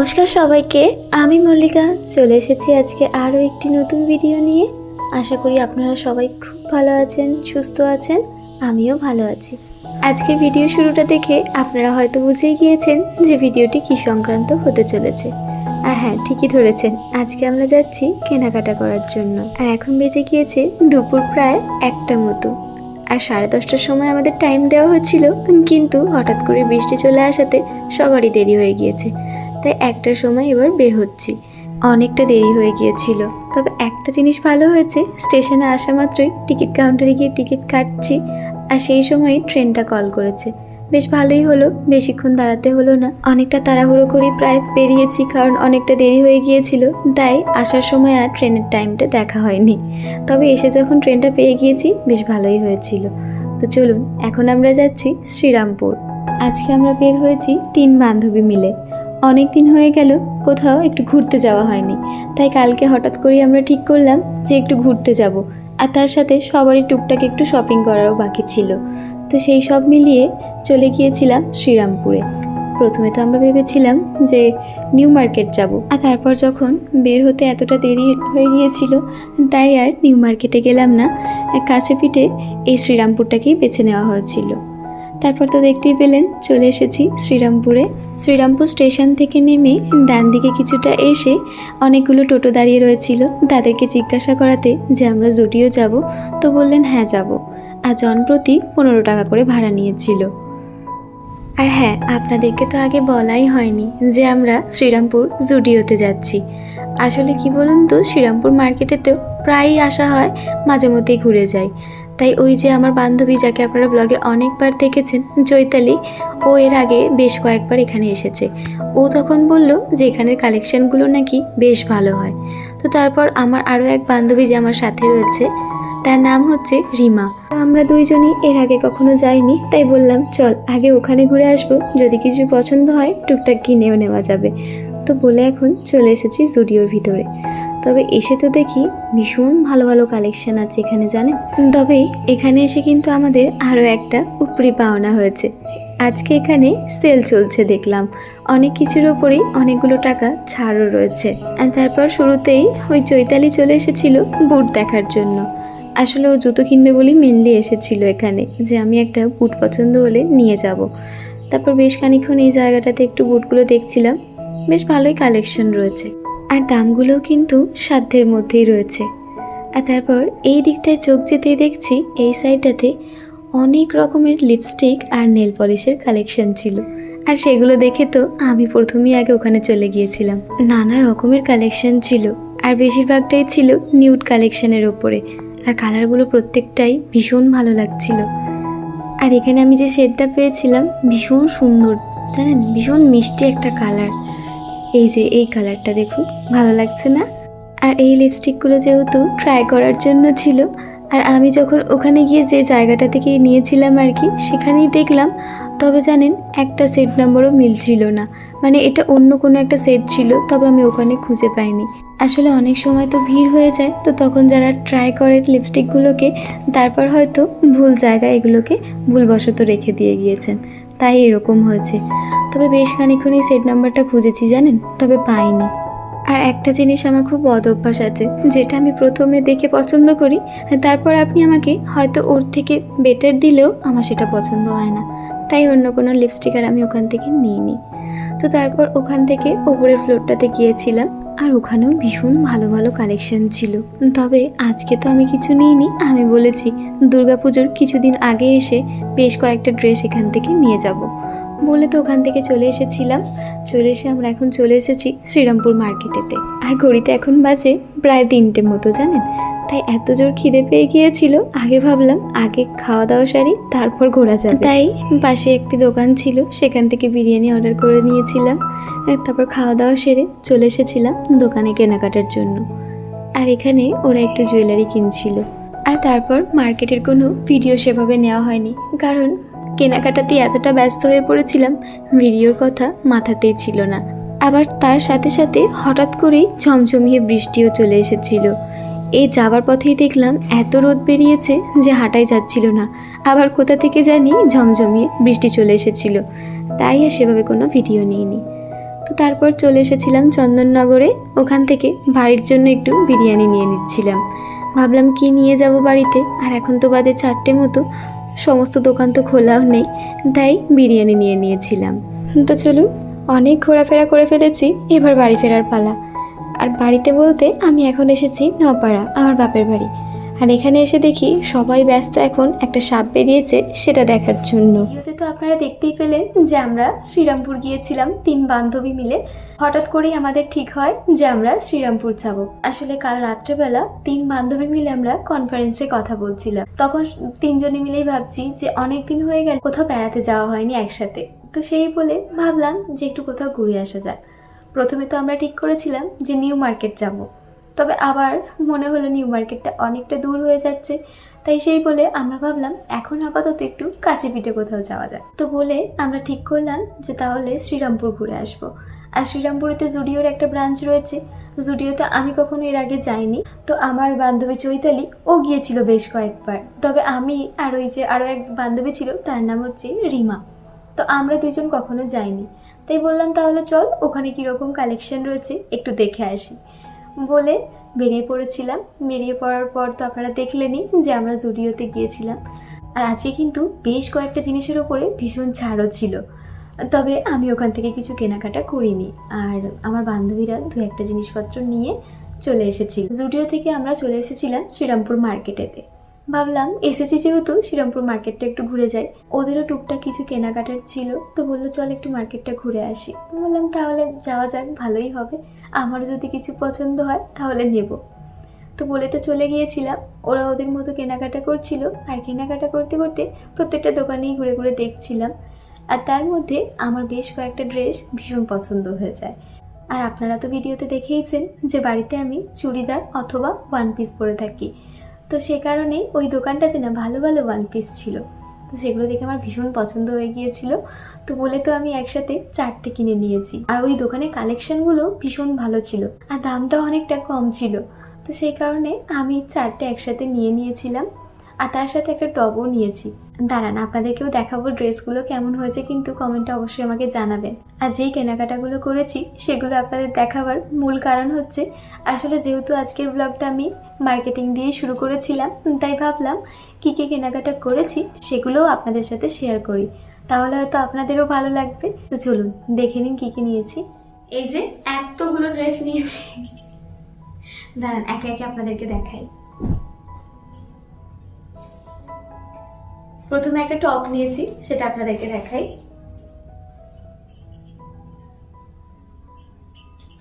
নমস্কার সবাইকে, আমি মল্লিকা। চলে এসেছি আজকে আরও একটি নতুন ভিডিও নিয়ে। আশা করি আপনারা সবাই খুব ভালো আছেন, সুস্থ আছেন, আমিও ভালো আছি। আজকে ভিডিও শুরুটা দেখে আপনারা হয়তো বুঝেই গিয়েছেন যে ভিডিওটি কী সংক্রান্ত হতে চলেছে। আর হ্যাঁ ঠিকই ধরেছেন, আজকে আমরা যাচ্ছি কেনাকাটা করার জন্য। আর এখন বেজে গিয়েছে দুপুর প্রায় একটা মতো। আর সাড়ে দশটার সময় আমাদের টাইম দেওয়া হচ্ছিল, কিন্তু হঠাৎ করে বৃষ্টি চলে আসাতে সবারই দেরি হয়ে গিয়েছে। তাই একটার সময় এবার বের হচ্ছি। অনেকটা দেরি হয়ে গিয়েছিল, তবে একটা জিনিস ভালো হয়েছে, স্টেশনে আসা মাত্রই টিকিট কাউন্টারে গিয়ে টিকিট কাটছি আর সেই সময়ই ট্রেনটা কল করেছে। বেশ ভালোই হলো, বেশিক্ষণ দাঁড়াতে হলো না। অনেকটা তাড়াহুড়ো করে প্রায় বেরিয়েছি কারণ অনেকটা দেরি হয়ে গিয়েছিল, তাই আসার সময় আর ট্রেনের টাইমটা দেখা হয়নি। তবে এসে যখন ট্রেনটা পেয়ে গিয়েছি, বেশ ভালোই হয়েছিল। তো চলুন, এখন আমরা যাচ্ছি শ্রীরামপুর। আজকে আমরা বের হয়েছি তিন বান্ধবী মিলে। অনেক দিন হয়ে গেল, কোথাও একটু ঘুরতে যাওয়া হয়নি। তাই কালকে হঠাৎ করেই আমরা ঠিক করলাম যে একটু ঘুরতে যাব। আর তার সাথে সবারই টুকটাক একটু শপিং করারও বাকি ছিল। তো সেই সব মিলিয়ে চলে গিয়েছিলাম শ্রীরামপুরে। প্রথমে তো আমরা ভেবেছিলাম যে নিউ মার্কেট যাব। আর তারপর যখন বের হতে এতটা দেরি হয়ে গিয়েছিল, তাই আর নিউ মার্কেটে গেলাম না। কাছে পিঠে এই শ্রীরামপুরটাকেই বেছে নেওয়া হয়েছিল। তারপর তো দেখতেই পেলেন, চলে এসেছি শ্রীরামপুরে। শ্রীরামপুর স্টেশন থেকে নেমে ডান দিকে কিছুটা এসে অনেকগুলো টোটো দাঁড়িয়ে রয়েছিল। তাদেরকে জিজ্ঞাসা করাতে যে আমরা জুটিও যাব, তো বললেন হ্যাঁ যাব। আর জনপ্রতি পনেরো টাকা করে ভাড়া নিয়েছিল। আর হ্যাঁ আপনাদেরকে তো আগে বলাই হয়নি যে আমরা শ্রীরামপুর জুডিওতে যাচ্ছি। আসলে কি বলুন তো, শ্রীরামপুর মার্কেটেতেও প্রায়ই আসা হয় মাঝে মধ্যেই ঘুরে যাই। তাই ওই যে আমার বান্ধবী যাকে আপনারা ব্লগে অনেকবার দেখেছেন, চৈতালি, ও এর আগে বেশ কয়েকবার এখানে এসেছে। ও তখন বলল যে এখানের কালেকশনগুলো নাকি বেশ ভালো হয়। তো তারপর আমার আরও এক বান্ধবী যে আমার সাথে রয়েছে, তার নাম হচ্ছে রিমা। আমরা দুইজনই এর আগে কখনো যাইনি, তাই বললাম, চল, আগে ওখানে ঘুরে আসব। যদি কিছু পছন্দ হয়, টুকটাক কিনেও নেওয়া যাবে। তো বলে এখন চলে এসেছি জুডিওর ভিতরে। তবে এসে তো দেখি ভীষণ ভালো ভালো কালেকশন আছে এখানে, জানেন? তবে এখানে এসে কিন্তু আমাদের আরও একটা উপরি পাওনা হয়েছে। আজকে এখানে সেল চলছে দেখলাম। অনেক কিছুর ওপরেই অনেকগুলো টাকা ছাড়ও রয়েছে। তারপর শুরুতেই ওই চৈতালি চলে এসেছিল বুট দেখার জন্য। আসলে ও জুতো কিনবে বলেই মেনলি এসেছিল এখানে, যে আমি একটা বুট পছন্দ হলে নিয়ে যাব। তারপর বেশ খানিক্ষণ এই জায়গাটাতে একটু বুটগুলো দেখছিলাম। বেশ ভালোই কালেকশন রয়েছে। আর দামগুলোও কিন্তু সাধ্যের মধ্যেই রয়েছে। আর তারপর এই দিকটায় চোখ যেতেই দেখছি, এই সাইডটাতে অনেক রকমের লিপস্টিক আর নেল পলিশের কালেকশন ছিল। আর সেগুলো দেখে তো আমি প্রথমেই আগে ওখানে চলে গিয়েছিলাম। নানা রকমের কালেকশন ছিল, আর বেশিরভাগটাই ছিল নিউড কালেকশনের ওপরে। আর কালারগুলো প্রত্যেকটাই ভীষণ ভালো লাগছিল। আর এখানে আমি যে শেডটা পেয়েছিলাম, ভীষণ সুন্দর, জানেন? ভীষণ মিষ্টি একটা কালার এই যে এই কালারটা দেখুন, ভালো লাগছে না? আর এই লিপস্টিকগুলো যেহেতু ট্রাই করার জন্য ছিল, আর আমি যখন ওখানে গিয়ে যে জায়গাটা থেকে নিয়েছিলাম আর কি, সেখানেই দেখলাম, তবে জানেন, একটা সেট নম্বরও মিলছিল না। মানে এটা অন্য কোনো একটা সেট ছিল, তবে আমি ওখানে খুঁজে পাইনি। আসলে অনেক সময় তো ভিড় হয়ে যায়, তো তখন যারা ট্রাই করে লিপস্টিকগুলোকে তারপর হয়তো ভুল জায়গায় এগুলোকে ভুলবশত রেখে দিয়ে গিয়েছেন। তাই এরকম হয়েছে। তবে বেশ খানিক্ষণ এই সেট নাম্বারটা খুঁজেছি, জানেন? তবে পাইনি। আর একটা জিনিস আমার খুব বদ অভ্যাস আছে, যেটা আমি প্রথমে দেখে পছন্দ করি তারপর আপনি আমাকে হয়তো ওর থেকে বেটার দিলেও আমার সেটা পছন্দ হয় না। তাই অন্য কোনো লিপস্টিক আর আমি ওখান থেকে নিইনি। তো তারপর ওখান থেকে ওপরের ফ্লোরটাতে গিয়েছিলাম। আর ওখানেও ভীষণ ভালো ভালো কালেকশন ছিল। তবে আজকে তো আমি কিছু নিইনি, আমি বলেছি দুর্গাপুজোর কিছুদিন আগে এসে বেশ কয়েকটা ড্রেস এখান থেকে নিয়ে যাব। বলে তো ওখান থেকে চলে এসেছিলাম। চলে এসে আমরা এখন চলে এসেছি শ্রীরামপুর মার্কেটেতে আর ঘড়িতে এখন বাজে প্রায় তিনটে মতো, জানেন? তাই এত জোর খিদে পেয়ে গিয়েছিল আগে ভাবলাম আগে খাওয়া দাওয়া সারি তারপর ঘোরা যাবে। তাই পাশে একটি দোকান ছিল সেখান থেকে বিরিয়ানি অর্ডার করে নিয়েছিলাম। তারপর খাওয়া দাওয়া সেরে চলে এসেছিলাম দোকানে কেনাকাটার জন্য। আর এখানে ওরা একটু জুয়েলারি কিনছিল। আর তারপর মার্কেটের কোনো ভিডিও সেভাবে নেওয়া হয়নি। কারণ কেনাকাটাতে এতটা ব্যস্ত হয়ে পড়েছিলাম ভিডিওর কথা মাথাতেই ছিল না। আবার তার সাথে সাথে হঠাৎ করেই ঝমঝমিয়ে বৃষ্টিও চলে এসেছিল। এই যাওয়ার পথেই দেখলাম এত রোদ বেরিয়েছে যে হাঁটাই যাচ্ছিল না। আবার কোথা থেকে জানি ঝমঝমিয়ে বৃষ্টি চলে এসেছিল। তাই আর সেভাবে কোনো ভিডিও নিইনি। তো তারপর চলে এসেছিলাম চন্দননগরে। ওখান থেকে বাড়ির জন্য একটু বিরিয়ানি নিয়ে নিচ্ছিলাম। ভাবলাম কি নিয়ে যাব বাড়িতে? আর এখন তো বাজে চারটে মতো। সমস্ত দোকান তো খোলাও নেই। তাই বিরিয়ানি নিয়ে নিয়েছিলাম। তো চলুন, অনেক ঘোরাফেরা করে ফেলেছি, এবার বাড়ি ফেরার পালা। আর বাড়িতে বলতে আমি এখন এসেছি নপাড়া আমার বাপের বাড়ি। আর এখানে এসে দেখি সবাই ব্যস্ত এখন একটা সাপ বেরিয়েছে সেটা দেখার জন্য। ভিডিওতে তো আপনারা দেখতেই পেলেন যে আমরা শ্রীরামপুর গিয়েছিলাম তিন বান্ধবী মিলে। হঠাৎ করেই আমাদের ঠিক হয় যে আমরা শ্রীরামপুর যাব। আসলে কাল রাত্রেবেলা তিন বান্ধবী মিলে আমরা কনফারেন্সে কথা বলছিলাম। তখন তিনজনে মিলেই ভাবছি যে অনেক দিন হয়ে গেল, কোথাও বেড়াতে যাওয়া হয়নি একসাথে। তো সেই বলে ভাবলাম যে একটু কোথাও ঘুরে আসা যাক। প্রথমে তো আমরা ঠিক করেছিলাম যে নিউ মার্কেট যাব। তবে আবার মনে হলো নিউ মার্কেটটা অনেকটা দূর হয়ে যাচ্ছে। তাই সেই বলে আমরা ভাবলাম, এখন আপাতত একটু কাছে পিঠে কোথাও যাওয়া যায় তো বলে আমরা ঠিক করলাম যে তাহলে শ্রীরামপুর ঘুরে আসব। আর শ্রীরামপুরেতে জুডিওর একটা ব্রাঞ্চ রয়েছে। জুডিওতে আমি কখনো এর আগে যাইনি। তো আমার বান্ধবী চৈতালি, ও গিয়েছিল বেশ কয়েকবার। তবে আমি আর ওই যে আরও এক বান্ধবী ছিল, তার নাম হচ্ছে রিমা। তো আমরা দুজন কখনো যাইনি। তাই বললাম, তাহলে চল, ওখানে কীরকম কালেকশন রয়েছে, একটু দেখে আসি। বলে বেরিয়ে পড়েছিলাম। বেরিয়ে পড়ার পর তো আপনারা দেখলেনই যে আমরা জুডিওতে গিয়েছিলাম। আর আজকে কিন্তু বেশ কয়েকটা জিনিসের ওপরে ভীষণ ছাড়ও ছিল। তবে আমি ওখান থেকে কিছু কেনাকাটা করিনি। আর আমার বান্ধবীরা দু একটা জিনিসপত্র নিয়ে চলে এসেছিল। জুডিও থেকে আমরা চলে এসেছিলাম শ্রীরামপুর মার্কেটেতে ভাবলাম এসেছি যেহেতু শ্রীরামপুর মার্কেটটা একটু ঘুরে যাই। ওদেরও টুকটাক কিছু কেনাকাটার ছিল, তো বলল, চল একটু মার্কেটটা ঘুরে আসি। বললাম, তাহলে যাওয়া যাক, ভালোই হবে। আমারও যদি কিছু পছন্দ হয়, তাহলে নেব। তো বলে তো চলে গিয়েছিলাম। ওরা ওদের মতো কেনাকাটা করছিল, আর কেনাকাটা করতে করতে প্রত্যেকটা দোকানেই ঘুরে ঘুরে দেখছিলাম। আর তার মধ্যে আমার বেশ কয়েকটা ড্রেস ভীষণ পছন্দ হয়ে যায়। আর আপনারা তো ভিডিওতে দেখেইছেন যে বাড়িতে আমি চুড়িদার অথবা ওয়ান পিস পরে থাকি। তো সে কারণে ওই দোকানটাতে না ভালো ভালো ওয়ান পিস ছিল। তো সেগুলো দেখে আমার ভীষণ পছন্দ হয়ে গিয়েছিল। তো বলে তো আমি একসাথে চারটে কিনে নিয়েছি। আর ওই দোকানের কালেকশনগুলো ভীষণ ভালো ছিল আর দামটা অনেকটা কম ছিল। তো সেই কারণে আমি চারটে একসাথে নিয়ে নিয়েছিলাম। আর তার সাথে একটা টবও নিয়েছি। দাঁড়ান, আপনাদেরকেও দেখাবো ড্রেসগুলো কেমন হয়েছে, কিন্তু কমেন্টে অবশ্যই আমাকে জানাবেন। আর যেই কেনাকাটাগুলো করেছি, সেগুলো আপনাদের দেখাবার মূল কারণ হচ্ছে, আসলে যেহেতু আজকের ব্লগটা আমি মার্কেটিং দিয়েই শুরু করেছিলাম, তাই ভাবলাম কী কী কেনাকাটা করেছি, সেগুলোও আপনাদের সাথে শেয়ার করি। তাহলে হয়তো আপনাদেরও ভালো লাগবে। তো চলুন, দেখে নিন কী কী নিয়েছি। এই যে এতগুলো ড্রেস নিয়েছি। দাঁড়ান, একে একে আপনাদেরকে দেখাই। প্রথমে একটা টপ নিয়েছি, সেটা আপনাদেরকে দেখাই।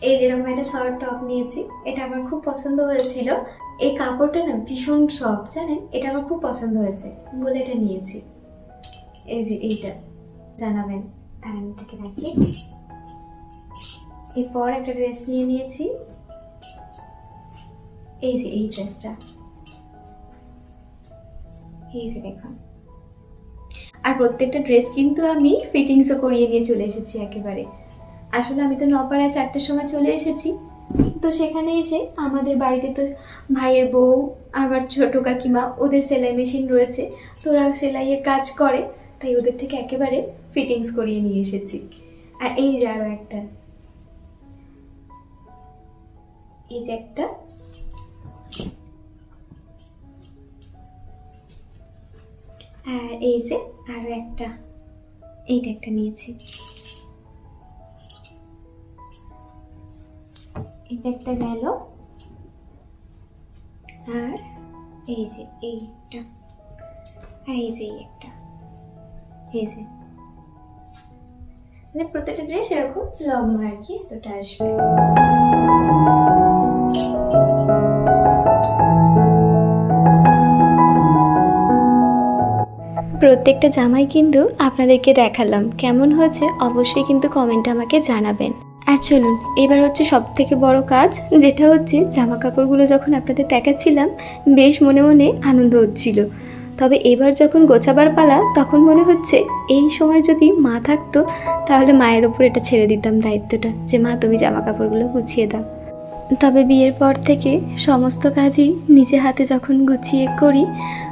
এই যেরকম একটা শর্ট টপ নিয়েছি, এটা আমার খুব পছন্দ হয়েছিল। এই কাপড়টা না ভীষণ সফট জানেন? এটা আমার খুব পছন্দ হয়েছে। বলে এটা নিয়েছি। এই যে এইটা, জানাবেন। দাঁড়ান এটাকে রাখি। এরপর একটা ড্রেস নিয়ে নিয়েছি। এই যে এই ড্রেসটা এই যে দেখুন। আর প্রত্যেকটা ড্রেস কিন্তু আমি ফিটিংসও করিয়ে নিয়ে চলে এসেছি একেবারে। আসলে আমি তো নপাড়ায় চারটের সময় চলে এসেছি। তো সেখানে এসে আমাদের বাড়িতে তো ভাইয়ের বউ, আবার ছোট কাকিমা, ওদের সেলাই মেশিন রয়েছে। তো ওরা সেলাইয়ের কাজ করে, তাই ওদের থেকে একেবারে ফিটিংস করিয়ে নিয়ে এসেছি। আর এই যে আরও একটা। এই যে একটা আর এই যে, আরও একটা। এইটা একটা নিয়েছি। এটা একটা গেল। আর এই যে, এইটা। আর এই যে, এই একটা। এই যে। মানে প্রত্যেকটা ড্রেস এরকম লগ্ন আর কি এতটা আসবে। প্রত্যেকটা জামাই কিন্তু আপনাদেরকে দেখালাম। কেমন হয়েছে অবশ্যই কিন্তু কমেন্টে আমাকে জানাবেন। আর চলুন, এবার হচ্ছে সব থেকে বড় কাজ, যেটা হচ্ছে জামা কাপড়গুলো যখন আপনাদের দেখাচ্ছিলাম, বেশ মনে মনে আনন্দ হচ্ছিল। তবে এবার যখন গোছাবার পালা, তখন মনে হচ্ছে এই সময় যদি মা থাকতো, তাহলে মায়ের ওপর এটা ছেড়ে দিতাম দায়িত্বটা, যে মা তুমি জামা কাপড়গুলো গুছিয়ে দাও। তবে বিয়ের পর থেকে সমস্ত কাজই নিজে হাতে যখন গুছিয়ে করি,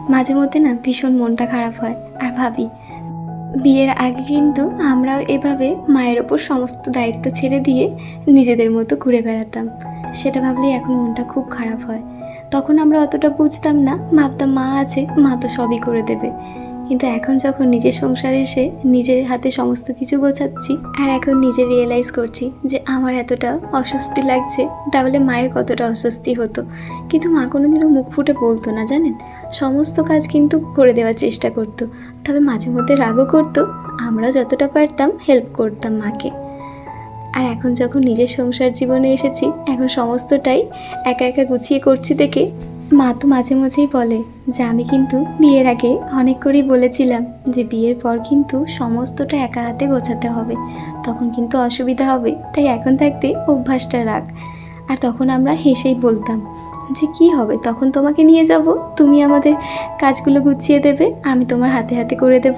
মাঝে মধ্যে না ভীষণ মনটা খারাপ হয়। আর ভাবি, বিয়ের আগে কিন্তু আমরাও এভাবে মায়ের ওপর সমস্ত দায়িত্ব ছেড়ে দিয়ে নিজেদের মতো ঘুরে বেড়াতাম। সেটা ভাবলেই এখন মনটা খুব খারাপ হয়। তখন আমরা অতটা বুঝতাম না, ভাবতাম মা আছে, মা তো সবই করে দেবে। কিন্তু এখন যখন নিজের সংসারে এসে নিজের হাতে সমস্ত কিছু গোছাচ্ছি আর এখন নিজে রিয়েলাইজ করছি যে আমার এতটা অস্বস্তি লাগছে, তাহলে মায়ের কতটা অস্বস্তি হতো? কিন্তু মা কোনোদিনও মুখ ফুটে বলতো না, জানেন? সমস্ত কাজ কিন্তু করে দেওয়ার চেষ্টা করতো। তবে মাঝে মধ্যে রাগও করতো। আমরা যতটা পারতাম হেল্প করতাম মাকে। আর এখন যখন নিজের সংসার জীবনে এসেছি, এখন সমস্তটাই একা একা গুছিয়ে করছি দেখে মা তো মাঝে মাঝেই বলে যে, আমি কিন্তু বিয়ের আগে অনেক করেই বলেছিলাম যে, বিয়ের পর কিন্তু সমস্তটা একা হাতে গোছাতে হবে। তখন কিন্তু অসুবিধা হবে, তাই এখন থাকতে অভ্যাসটা রাখ। আর তখন আমরা হেসেই বলতাম যে, কি হবে? তখন তোমাকে নিয়ে যাব, তুমি আমাদের কাজগুলো গুছিয়ে দেবে, আমি তোমার হাতে হাতে করে দেব।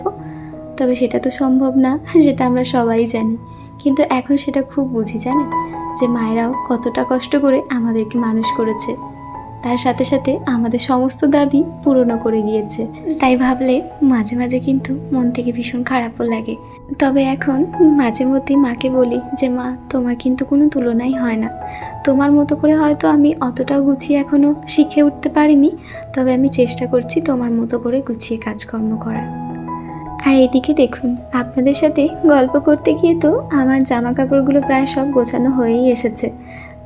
তবে সেটা তো সম্ভব না, সেটা আমরা সবাই জানি। কিন্তু এখন সেটা খুব বুঝি, জানেন? যে মায়েরাও কতটা কষ্ট করে আমাদেরকে মানুষ করেছে। তার সাথে সাথে আমাদের সমস্ত দাবি পূরণও করে গিয়েছে। তাই ভাবলে মাঝে মাঝে কিন্তু মন থেকে ভীষণ খারাপও লাগে। তবে এখন মাঝে মধ্যেই মাকে বলি যে, মা, তোমার কিন্তু কোনো তুলনাই হয় না। তোমার মতো করে হয়তো আমি অতটাও গুছিয়ে এখনও শিখে উঠতে পারিনি, তবে আমি চেষ্টা করছি তোমার মতো করে গুছিয়ে কাজকর্ম করার। আর এদিকে দেখুন, আপনাদের সাথে গল্প করতে গিয়ে তো আমার জামা কাপড়গুলো প্রায় সব গোছানো হয়েই এসেছে।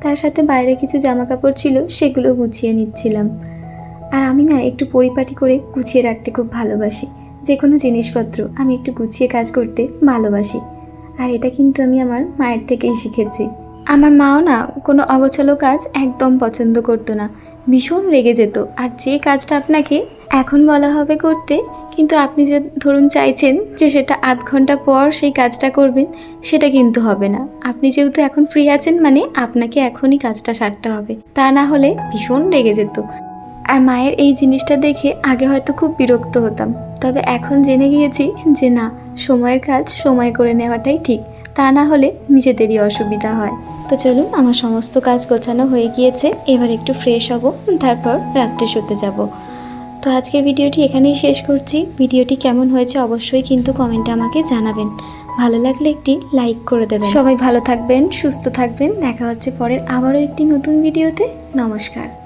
তার সাথে বাইরে কিছু জামা কাপড় ছিল, সেগুলো গুছিয়ে নিচ্ছিলাম। আর আমি না একটু পরিপাটি করে গুছিয়ে রাখতে খুব ভালোবাসি। যে কোনো জিনিসপত্র আমি একটু গুছিয়ে কাজ করতে ভালোবাসি। আর এটা কিন্তু আমি আমার মায়ের থেকেই শিখেছি। আমার মাও না কোনো অগোছালো কাজ একদম পছন্দ করতো না। ভীষণ রেগে যেত। আর যে কাজটা আপনাকে এখন বলা হবে করতে, কিন্তু আপনি যে ধরুন চাইছেন যে সেটা আধ ঘণ্টা পর সেই কাজটা করবেন, সেটা কিন্তু হবে না। আপনি যেহেতু এখন ফ্রি আছেন মানে আপনাকে এখনই কাজটা সারতে হবে। তা না হলে ভীষণ রেগে যেত। আর মায়ের এই জিনিসটা দেখে আগে হয়তো খুব বিরক্ত হতাম। তবে এখন জেনে গিয়েছি যে না, সময়ের কাজ সময় করে নেওয়াটাই ঠিক। তা না হলে নিজেদেরই অসুবিধা হয়। তো চলুন, আমার সমস্ত কাজ গোছানো হয়ে গিয়েছে। এবার একটু ফ্রেশ হব, তারপর রাত্রে শুতে যাব। তো আজকের ভিডিওটি এখানেই শেষ করছি। ভিডিওটি কেমন হয়েছে অবশ্যই কিন্তু কমেন্টে আমাকে জানাবেন। ভালো লাগলে একটি লাইক করে দেবেন। সবাই ভালো থাকবেন, সুস্থ থাকবেন। দেখা হচ্ছে পরের আবারও একটি নতুন ভিডিওতে। নমস্কার।